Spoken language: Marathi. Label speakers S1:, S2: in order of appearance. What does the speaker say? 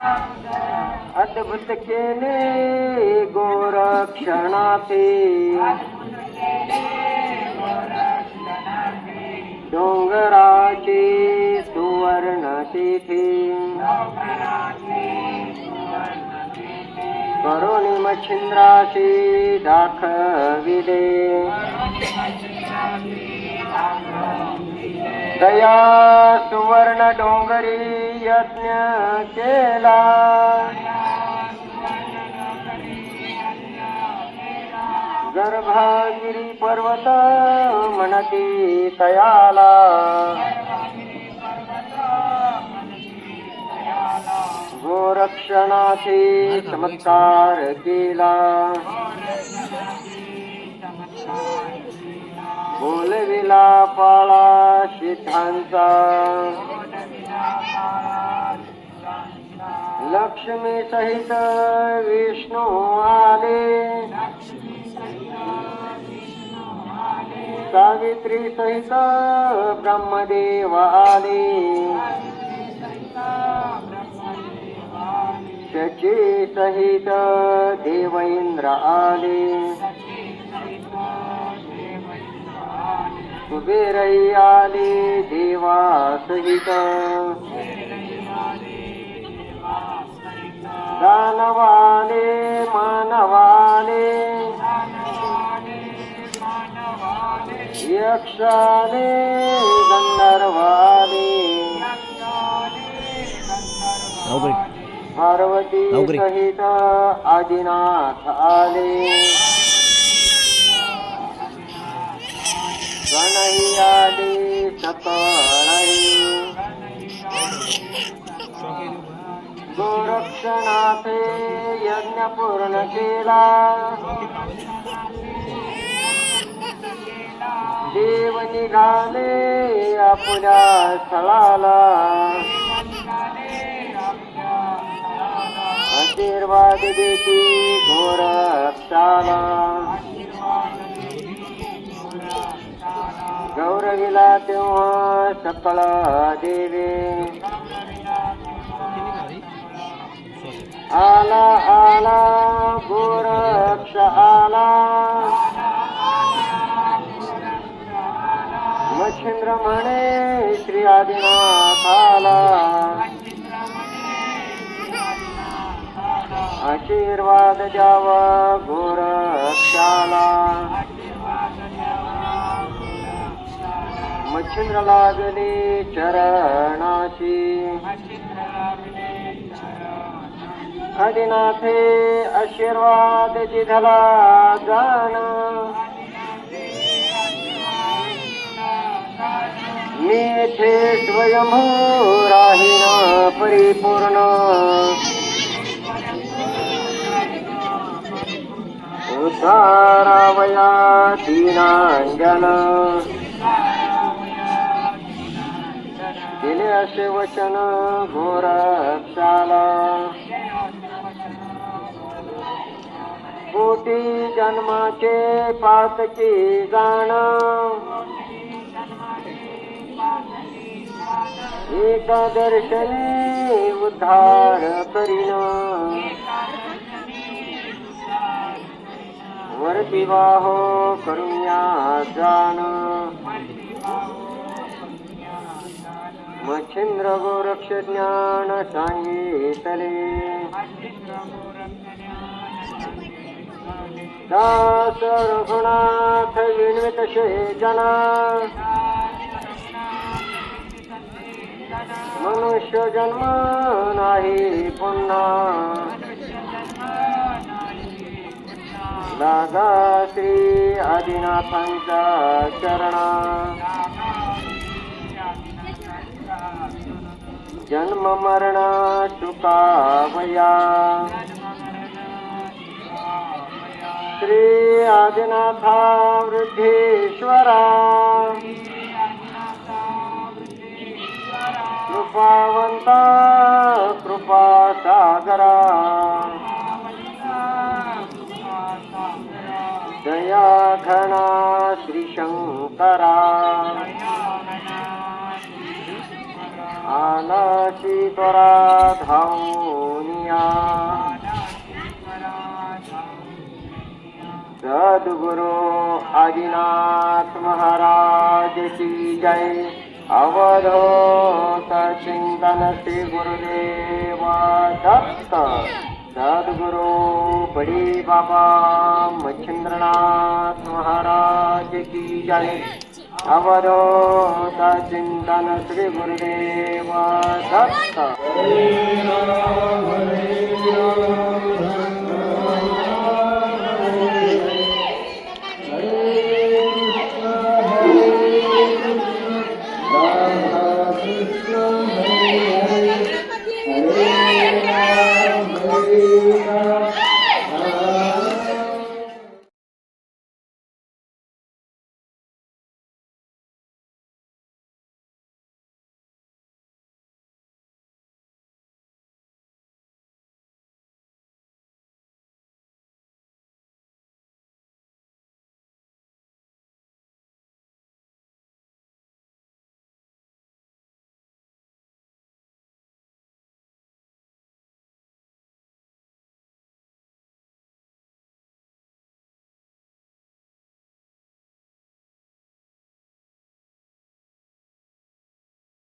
S1: अद्भुत केले गोरक्षणाचे. डोंगराचे सुवर्ण तिथे करुणी मच्छिंद्राशी दाखविले. दया सुवर्ण डोंगरी यज्ञ केला. गर्भागिरी पर्वत म्हणती तयाला. गोरक्षणाचे चमत्कार केला. बोलविला पाळा सिद्धांता। लक्ष्मी सहित विष्णू आले। सावित्री सहित ब्रह्मदेव आले। शची सहित देवेंद्र आले। कुबेरई आले देवा सहित मानवाले यक्षाले गंधर्वाले
S2: अवघड
S1: पार्वती. सहित आदिनाथ आले गणही गोरक्षणाथे यज्ञ पूर्ण केला। देव निघाले आपल्या स्थळाला। आशीर्वाद देती गोरक्षाला। गौरविला तेव्हा सकळ देवे. आला आला गोरक्ष आला. मच्छिंद्र म्हणे श्री आदिनाथ आला. आशीर्वाद द्यावा मच्छिंद्र लागले चरणाची। आदिनाथे आशीर्वाद जिधला जाण मी येथे स्वयंभू राहीन परिपूर्ण। उतारावया दीनांजन। असे वचन घोरक्षाला कोटी जन्माचे पातकी जाण. एक दर्शनी उद्धार करीन. वरती वाहो करूया जाण. मच्छिंद्र गोरक्ष ज्ञान सांगितले दास रघुनाथ विन्वित जना मनुष्य जन्म नाही पुन्हा। दादा श्री आदिनाथांच्या चरणा जन्म मरण चुकावया श्री आदिनाथा वृद्धेश्वरा कृपावंता कृपा सागरा दया घना श्री आनाशी त्वरा धावनिया सद्गुरु आदिनाथ महाराज की जय। अवधूत चिंतन श्री गुरुदेव दत्त। सद्गुरु बड़ी बाबा मच्छिंद्रनाथ महाराज की जय। अवरो सचिन्तन श्रीगुरुदेव दत्त